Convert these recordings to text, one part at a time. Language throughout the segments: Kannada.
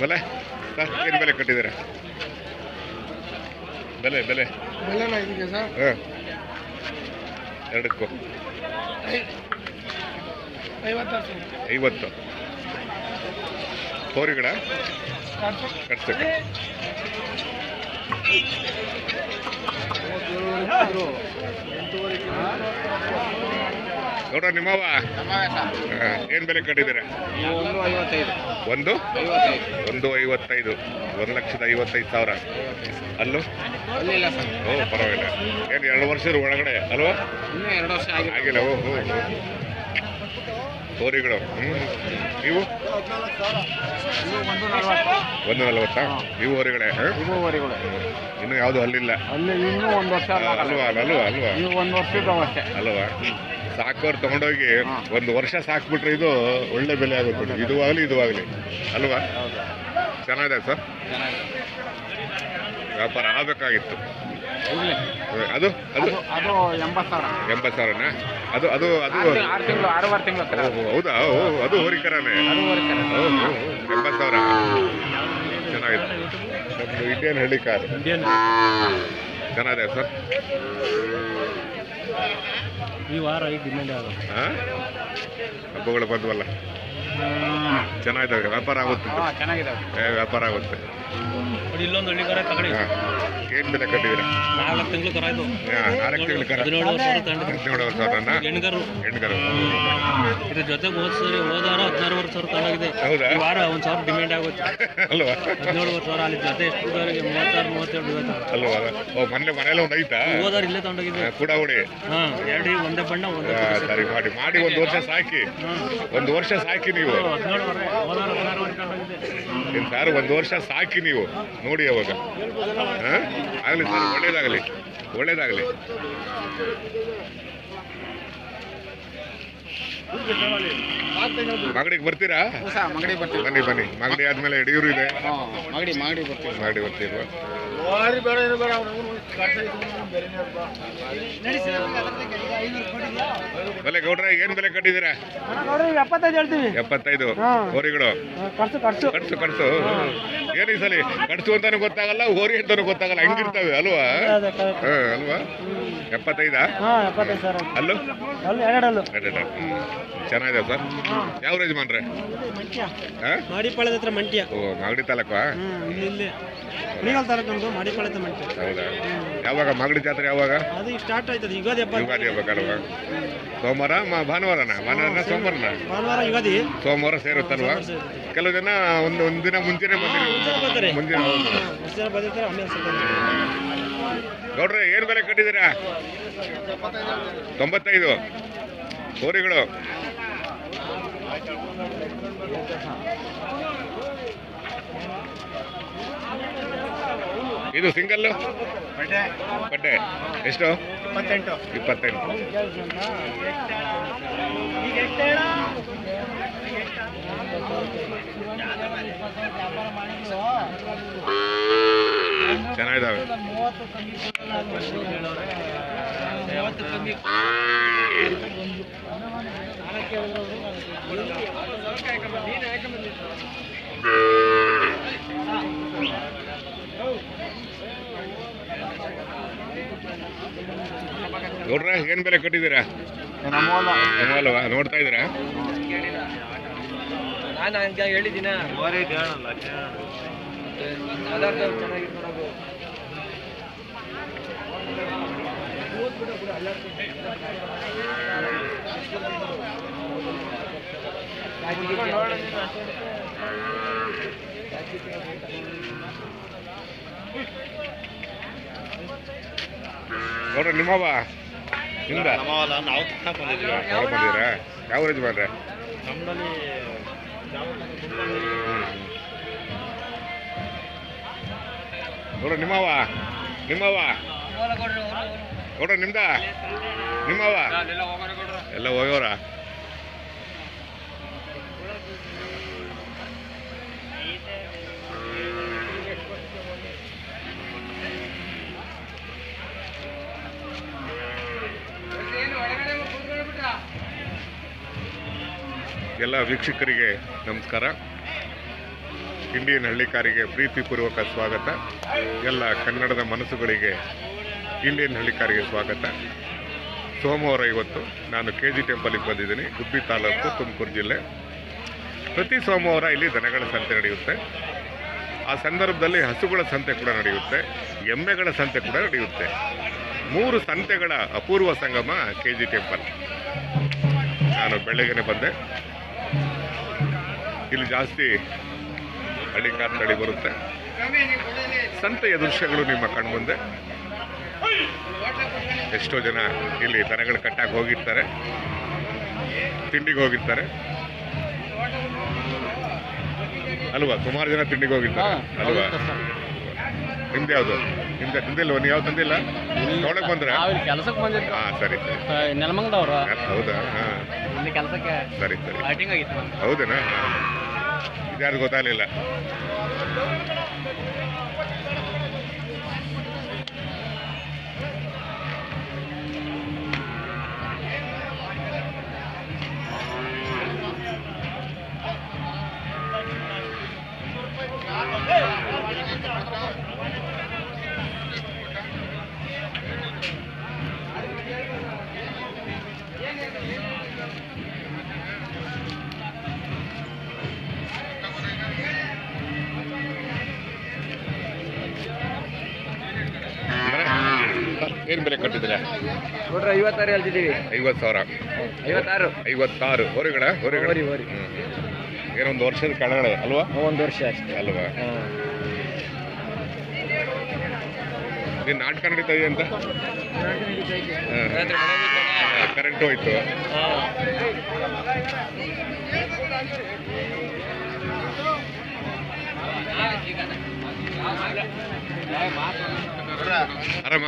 ಬೆಲೆ? ಏನು ಬೆಲೆ ಕಟ್ಟಿದ್ದೀರಾ? ಬೆಲೆ ಬೆಲೆ. ಹಾಂ. ಎರಡಕ್ಕೂ. ಐವತ್ತು. ಹೋರಿಗಳ ಕಟ್ಸಕ್ಕೆ ನೋಡ್ರ ನಿಮ್ಮವ ಏನು ಬೆಲೆ ಕಟ್ಟಿದ್ದೀರಾ? ಒಂದು? ಒಂದು ಐವತ್ತೈದು. ಒಂದು ಲಕ್ಷದ ಐವತ್ತೈದು ಸಾವಿರ. ಅಲ್ಲೂ? ಓ ಪರವಾಗಿಲ್ಲ. ಏನು ಎರಡು ವರ್ಷದ ಒಳಗಡೆ. ಅಲ್ವಾ? ವರ್ಷ ಆಗಿಲ್ಲ ಓ ಹೋ. ಹೋರಿಗಳು ಹ್ಞೂ ನೀವು? ಇವು ಒಂದು ನಲ್ವತ್ತು? ಹೋರಿಗಳೇ ಇವು ವರಿಗಳು ಇನ್ನೂ ಯಾವುದು ಅಲ್ಲಿಲ್ಲ ಅಲ್ಲಿ ಇನ್ನೂ ಒಂದು ವರ್ಷ ಅಲ್ವಾ ಅಲ್ವಾ ಅಲ್ವಾ? ಇವು ಒಂದು ವರ್ಷದ ಅಷ್ಟೇ ಅಲ್ವಾ? ಸಾಕೋರು ತಗೊಂಡೋಗಿ ಒಂದು ವರ್ಷ ಸಾಕ್ಬಿಟ್ರೆ ಇದು ಒಳ್ಳೆ ಬೆಲೆ ಆಗುತ್ತೆ. ಇದು ಆಗಲಿ ಇದು ಆಗಲಿ ಅಲ್ವಾ? ಹೌದು. ಚೆನ್ನಾಗಿದೆ ಸರ್? ವ್ಯಾಪಾರ ಆಗಬೇಕಾಗಿತ್ತು. ಅದು ಅದು? ಅದು ಎಂಬತ್ತು ಸಾವಿರ. ಎಂಬತ್ತು ಸಾವಿರನಾ? ಅದು ಅದು ಅದು. ಆರು ತಿಂಗಳು ಆರು ತಿಂಗಳು ಆರೂವರೆ ತಿಂಗಳು ಓ, ಹೌದಾ? ಓ ಅದು ಹೋರಿಕರನೇ ಆರೂವರೆ ಸರ್ ಓ, ಓ, ಓ, ಎಂಬತ್ತು ಸಾವಿರ. ಚೆನ್ನಾಗಿದೆ ನಮ್ದು ಇಂಡಿಯನ್ ಹಳ್ಳಿ ಕಾರ್ ಚೆನ್ನಾಗಿದೆ ಸರ್. ಈ ವಾರ ಐದು ಡಿಮ್ಯಾಂಡ್ ಆಗುತ್ತೆ ಹಾಂ ಹಬ್ಬಗಳು ಬಂದ್ವಲ್ಲ. ಚೆನ್ನಾಗಿದೆ ವ್ಯಾಪಾರ ಆಗುತ್ತೆ ಹಾಂ ಚೆನ್ನಾಗಿದ್ದಾವೆ. ಏ, ವ್ಯಾಪಾರ ಆಗುತ್ತೆ. ಇಲ್ಲೊಂದು ಹಳ್ಳಿ ಕರ ತಗಡಿ ಹಾಂ. ಏನು ಬೆಲೆ ಕಟ್ಟಿದ್ದೀರಾ? ನಾಲ್ಕು ತಿಂಗಳು ಕರ ಇದು ಹಾಂ ನಾಲ್ಕು ತಿಂಗಳು ಕರ. ಹದಿನೇಳು ವರ್ಷ ತಂಡ ಹದಿನೇಳು ಸಾವಿರನ ಹೆಣ್ಗರು. ಹೆಣ್ಗರು. ಇದ್ರ ಜೊತೆಗೆ ಹೋದ್ ಸರಿ ಹೋದಾರ ಹದಿನಾರು ವರ್ಷ ಸಾವಿರ ತಗೊಂಡಿದೆ ಹೌದಾ? ವಾರ ಒಂದು ಸಾವಿರ ಡಿಮ್ಯಾಂಡ್ ಆಗುತ್ತೆ ಅಲ್ವಾ? ಹದಿನೇಳು ವರ್ಷ ಸಾವಿರ ಅಲ್ಲಿ ಜೊತೆ ಎಷ್ಟು ಇದ್ದವ್ರಿಗೆ ಮೂವತ್ತಾರು ಮೂವತ್ತೇಳು ಇವತ್ತು ಅಲ್ವಾ? ಓ ಮನೆ ಮನೇಲಿ ಒಂದು ಐತಾ ಹೋದಾರ ಇಲ್ಲೇ ತಗೊಂಡೋಗಿದ್ದೆ. ಆ, ಕೂಡ ಹೊಡಿ. ಹಾಂ ಎರಡು ಒಂದೇ ಬಣ್ಣ ಒಂದೇ ಸರಿ ಮಾಡಿ ಮಾಡಿ ಒಂದು ವರ್ಷ ಸಾಕಿ. ಒಂದು ವರ್ಷ ಸಾಕಿ ನೀವು. ಹದಿನೇಳು ಹೋದಾರ ಹದಿನಾರು ವರ್ಷ ಸಾಕಿ ನೀವು ನೋಡಿ ಅವಾಗ. ಹಾಂ? ಆಗಲಿ ಸರ್ ಒಳ್ಳೇದಾಗಲಿ ಒಳ್ಳೇದಾಗಲಿ. ಮಾಗಡಿಗೆ ಬರ್ತೀರಾ? ಬರ್ತೀವಿ. ಬನ್ನಿ ಬನ್ನಿ. ಮಾಗಡಿ ಆದ್ಮೇಲೆ ಯಡಿಯೂರು ಇದೆ. ಹಾಂ ಮಗಡಿ ಮಗಡಿ ಬರ್ತೀವಿ. ಮಾಗಡಿ ಬರ್ತೀರಾ? ಬೆಲೆ ಗೌಡ್ರ ಏನು ಬೆಲೆ ಕಟ್ಟಿದ್ದೀರಾ? ಎಪ್ಪತ್ತೈದು ಹೇಳ್ತೀವಿ ಎಪ್ಪತ್ತೈದು ಹಾ. ಹೋರಿಗಳು. ಖರ್ಚು ಖರ್ಚು. ಕಟ್ಸು ಕಟ್ಸು ಏನು ಈ ಸಲ ಕಟ್ಸು ಅಂತಾನು ಗೊತ್ತಾಗಲ್ಲ ಹೋರಿ ಅಂತಾನು ಗೊತ್ತಾಗಲ್ಲ. ಹಂಗಿರ್ತವೆ ಅಲ್ವಾ? ಅಲ್ವಾ? ಎಪ್ಪತ್ತೈದಾ? ಅಲ್ಲೂ? ಎರಡಲ್ಲೂ ಚೆನ್ನಾಗಿದೆ ಸರ್. ಯಾವ ಯಜಮಾನ್ರೆ? ಹಾ? ಮಾಡಿಪಾಳ್ಯದ ಹತ್ರ ಮಂಟ್ಯ ಓ ಮಾಗಡಿ ತಾಲೂಕಾ? ಹೌದಾ? ಯಾವಾಗ? ಮಾಗಡಿ ಜಾತ್ರೆ ಯಾವಾಗ? ಅದು ಈಗ ಸ್ಟಾರ್ಟ್ ಆಯ್ತದೆ ಯುಗಾದಿ ಹಬ್ಬ. ಯುಗಾದಿ ಹಬ್ಬಕ್ಕಲ್ವಾ ಸೋಮವಾರ? ಮ- ಭಾನುವಾರನ? ಭಾನುವಾರನ ಸೋಮವಾರನ? ಭಾನುವಾರ ಯುಗಾದಿ. ಸೋಮವಾರ ಸೇರುತ್ತಲ್ವಾ? ಕೆಲವು ಜನ ಒಂದು ಒಂದು ದಿನ ಮುಂಚೆನೆ ಮುಂಚೆನೆ ಬರ್ತಾರೆ. ಬಂದಿರಿ ಮುಂದಿನ ಹೌದು. ಎಷ್ಟು ಬಂದಿರ್ತಾರೆ ಆಮೇಲೆ ಸ್ವಲ್ಪ ಗೌಡ್ರೆ ಏನು ಬೆಲೆ ಕಟ್ಟಿದ್ದೀರಾ? ತೊಂಬತ್ತೈದು. ಹೋರಿಗಳು. ಇದು ಸಿಂಗಲ್ ಬಡ್ಡೆ. ಎಷ್ಟು? ಇಪ್ಪತ್ತೆಂಟು. ಇಪ್ಪತ್ತೆಂಟು. ಚೆನ್ನಾಗಿದ್ದಾವೆ. ನೋಡ್ರ ಏನು ಬೆಲೆ ಕಟ್ಟಿದ್ದೀರಾ? ನೋಡ್ತಾ ಇದ್ದೀರಾ? ನಾನು ಹಂಗೆ ಹೇಳಿದ್ದೀನ? ನೋಡ್ರಿ ನಿಮ್ಮವ ನಿಮ್ದ? ನಾವು ತಗೊಂಡ್ ಬಂದಿದ್ದೀವಿ ಯಾವ ರೀತಿ ನಮ್ಮಲ್ಲಿ ನೋಡ್ರಿ ನಿಮ್ಮವ ನಿಮ್ಮವ ನೋಡ್ರಿ ನಿಮ್ದ? ನಿಮ್ಮವ ಎಲ್ಲ ಹೋಗೋರ ಎಲ್ಲ ವೀಕ್ಷಕರಿಗೆ ನಮಸ್ಕಾರ. ಇಂಡಿಯನ್ ಹಳ್ಳಿಕಾರಿಗೆ ಪ್ರೀತಿಪೂರ್ವಕ ಸ್ವಾಗತ. ಎಲ್ಲ ಕನ್ನಡದ ಮನಸ್ಸುಗಳಿಗೆ ಇಂಡಿಯನ್ ಹಳ್ಳಿಕಾರಿಗೆ ಸ್ವಾಗತ. ಸೋಮವಾರ ಇವತ್ತು ನಾನು ಕೆ ಜಿ ಟೆಂಪಲಿಗೆ ಬಂದಿದ್ದೀನಿ ಗುಬ್ಬಿ ತಾಲೂಕು ತುಮಕೂರು ಜಿಲ್ಲೆ. ಪ್ರತಿ ಸೋಮವಾರ ಇಲ್ಲಿ ದನಗಳ ಸಂತೆ ನಡೆಯುತ್ತೆ. ಆ ಸಂದರ್ಭದಲ್ಲಿ ಹಸುಗಳ ಸಂತೆ ಕೂಡ ನಡೆಯುತ್ತೆ, ಎಮ್ಮೆಗಳ ಸಂತೆ ಕೂಡ ನಡೆಯುತ್ತೆ. ಮೂರು ಸಂತೆಗಳ ಅಪೂರ್ವ ಸಂಗಮ ಕೆ ಜಿ ಟೆಂಪಲ್. ನಾನು ಬೆಳಗ್ಗೆನೆ ಬಂದೆ. ಜಾಸ್ತಿ ಹಳ್ಳಿ ಕಾರ್ ತಳಿ ಬರುತ್ತೆ. ಸಂತೆಯ ದೃಶ್ಯಗಳು ನಿಮ್ಮ ಕಣ್ಮುಂದೆ. ಎಷ್ಟೋ ಜನ ಇಲ್ಲಿ ದನಗಳು ಕಟ್ಟಾಗಿ ಹೋಗಿರ್ತಾರೆ. ತಿಂಡಿಗೆ ಹೋಗಿರ್ತಾರೆ. ಅಲ್ವಾ? ಸುಮಾರು ಜನ ತಿಂಡಿಗೆ ಹೋಗಿರ್ತಾರೆ. ಅಲ್ವಾ? ನಿಮ್ದು ಯಾವುದು? ನಿಮ್ದು ತಂದಿಲ್ಲ ನೀವು ಯಾವ ತಂದಿಲ್ಲ? ನೋಡಕ್ ಬಂದ್ರ? ಕೆಲಸಕ್ಕೆ ಬಂದಿದ್ದು. ಹಾ ಸರಿ ಸರಿ. ನೆಲಮಂಗದವ್ರು ಹೌದಾ? ಹಾ. ಕೆಲಸಕ್ಕೆ ಸರಿ ಸರಿ. ಹೌದೇನಾ? ಇದ್ಯಾರು ಗೊತ್ತಾಗಲಿಲ್ಲ. ಏನು ಬೆಲೆ ಕಟ್ಟಿದ್ರೆ ನೋಡ್ರಿ ಐವತ್ತಾರು ಹೇಳ್ತಿದ್ದೀವಿ. ಐವತ್ತು ಸಾವಿರ. ಐವತ್ತಾರು. ಐವತ್ತಾರು. ಹೊರಗಡ ಹೊರಗಡೆ? ಹೊರಿ, ಹೊರಿ. ಏನೊಂದು ವರ್ಷದ ಕೆಳಗಡೆ ಅಲ್ವಾ? ಒಂದು ವರ್ಷ ಅಷ್ಟೇ. ಅಲ್ವಾ? ನೀನು ನಾಟಕ ನಡೀತಾ ಇದೆ ಅಂತ? ಕರೆಂಟ್ ಹೋಯ್ತು. ಆರಾಮ?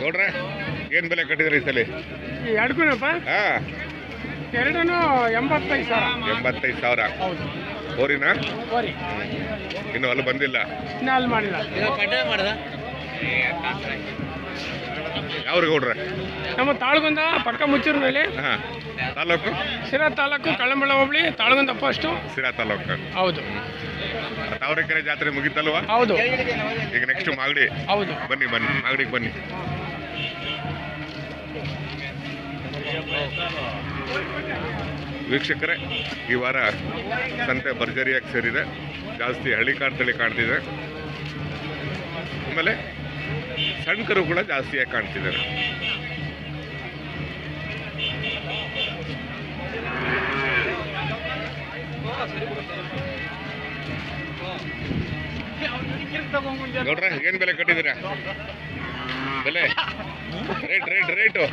ನೋಡ್ರೆ ಏನ್ ಬೆಲೆ ಕಟ್ಟಿದ್ರಿ ಈ ಸಲ? ಎರಡಕ್ಕೂನಪ್ಪ ಹಾ. ಎರಡೂ ಎಂಬತ್ತೈದು ಸಾವಿರ. ಎಂಬತ್ತೈದು ಸಾವಿರ. ಹೌದು. ಓರಿನ ಸರಿ ಇನ್ನು ಅಲ್ಲಿ ಬಂದಿಲ್ಲ. ಇನ್ನ ಅಲ್ಲಿ ಮಾಡಿಲ್ಲ. ಯಾವ್ರಿಗೆ ಗೌಡ್ರೆ ನಮ್ಮ ತಾಳ್ಗುಂದ ಪಕ್ಕ ಮುಚ್ಚೂರಿನಲ್ಲಿ. ಹಾಂ. ತಾಲೂಕು? ಸಿರಾ ತಾಲೂಕು ಕಳ್ಳಂಬಳ ಹೋಬಳಿ ತಾಳ್ಗುಂದ ಫಸ್ಟು ಸಿರಾ ತಾಲೂಕು. ಹೌದು. ತಾವರೆಕೆರೆ ಜಾತ್ರೆ ಮುಗಿತಲ್ವಾ? ಹೌದು. ಈಗ ನೆಕ್ಸ್ಟ್ ಮಾಗಡಿ. ಹೌದು. ಬನ್ನಿ ಬನ್ನಿ. ಮಾಗಡಿಗೆ ಬನ್ನಿ. ವೀಕ್ಷಕರೇ ಈ ವಾರ ಸಂತೆ ಭರ್ಜರಿಯಾಗಿ ಸೇರಿದೆ. ಜಾಸ್ತಿ ಹಳ್ಳಿ ಕಾಡ್ತಳಿ ಕಾಣ್ತಿದೆ. ಆಮೇಲೆ ಸಣ್ಣ ಕರು ಕೂಡ ಜಾಸ್ತಿಯಾಗಿ ಕಾಣ್ತಿದ್ದಾರೆ. ನೋಡ್ರೆ ಏನ್ ಬೆಲೆ ಕಟ್ಟಿದ್ದೀರಾ? ಬೆಲೆ? Rate rate rate?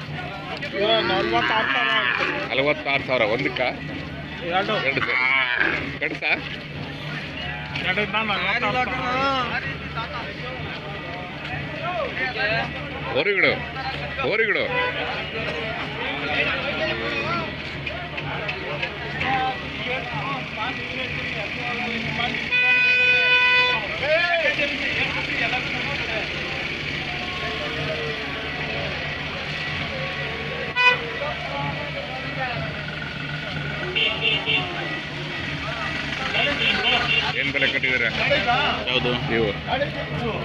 ನಲವತ್ತಾರು ಸಾವಿರ ಒಂದಕ್ಕ? ಎರಡು. ಎರಡು ಕಡ್ಸ ಹೋರಿಗಳು ಹೋರಿಗಳು ಏನ್ ಬೆಲೆ ಕಟ್ಟಿದ್ದೀರಾ? ಯಾವುದು? ನೀವು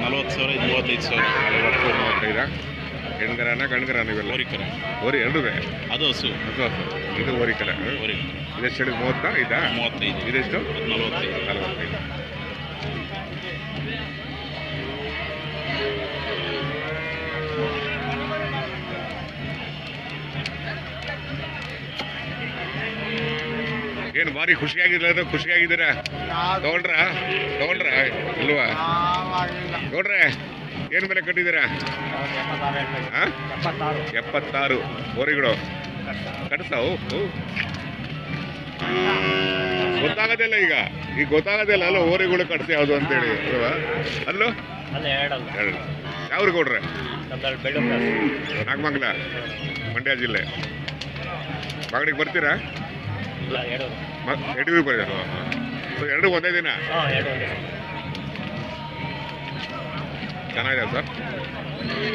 ನಲವತ್ತು ಸಾವಿರ ಇದು ಮೂವತ್ತೈದು ಸಾವಿರ. ನಲವತ್ತು ಮೂವತ್ತೈದ ಹೆಣ್ಗರನ ಗಂಡ್ಗರ ನೀವೆಲ್ಲ ಓರಿಕರ ಓರಿ ಎರಡು ಅದು ಹಸು. ಹಸು ಹಸು. ಇದು ಓರಿಕರ ಓರಿ ಹೋರಿ ಇದೆಷ್ಟು ಹೇಳಿದ್ ಮೂವತ್ತಾ ಇದಾ ಮೂವತ್ತೈದು. ಇದೆಷ್ಟು? ನಲವತ್ತೈದು. ನಲವತ್ತೈದು. ಏನು ಭಾರಿ ಖುಷಿಯಾಗಿಲ್ಲ ಖುಷಿಯಾಗಿದ್ದೀರಾ? ತಗೊಂಡ್ರ ತಗೊಂಡ್ರ ಇಲ್ವಾ? ನೋಡ್ರೆ ಏನು ಬೆಲೆ ಕಟ್ಟಿದ್ದೀರಾ? ಹಾ ಎಪ್ಪತ್ತಾರು. ಹೋರಿಗಳು. ಕಟ್ತಾವು ಗೊತ್ತಾಗೋದಿಲ್ಲ ಈಗ. ಈಗ ಗೊತ್ತಾಗೋದಿಲ್ಲ. ಅಲ್ಲ ಹೋರಿಗಳು ಕಟ್ಸಿ ಯಾವುದು ಅಂತೇಳಿ. ಅಲ್ವಾ? ಅಲ್ಲೋ? ಎರಡು ಯಾವ್ರು ಕೊಡ್ರೆ? ನಾಗಮಂಗ್ಲ ಮಂಡ್ಯ ಜಿಲ್ಲೆ. ಬಾಗಡಿಗೆ ಬರ್ತೀರಾ? ಎರಡು. ಬರ್ತೀರಾ ಎರಡು ಒಂದೇ ದಿನ. ಚೆನ್ನಾಗಿದೆ ಸರ್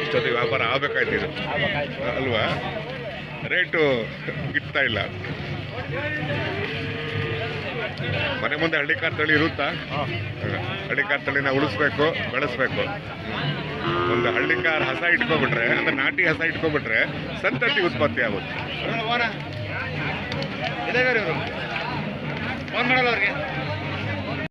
ಇಷ್ಟೊತ್ತಿಗೆ ವ್ಯಾಪಾರ ಆಗ್ಬೇಕಾಯ್ತು ಇದು. ಆಗ್ಬೇಕಾಯ್ತು ಅಲ್ವಾ? ರೇಟು ಗಿಟ್ತಾ ಇಲ್ಲ. ಮನೆ ಮುಂದೆ ಹಳ್ಳಿ ಕಾರ್ ತಳಿ ಇರುತ್ತಾ? ಹಳ್ಳಿ ಕಾರ್ ತಳಿನ ಉಳಿಸ್ಬೇಕು, ಬೆಳೆಸ್ಬೇಕು. ಒಂದು ಹಳ್ಳಿ ಕಾರ್ ಹಸ ಇಟ್ಕೊಬಿಟ್ರೆ ಅಂದ್ರೆ ನಾಟಿ ಹಸ ಇಟ್ಕೊಬಿಟ್ರೆ ಸಂತತಿ ಉತ್ಪತ್ತಿ ಆಗುತ್ತೆ.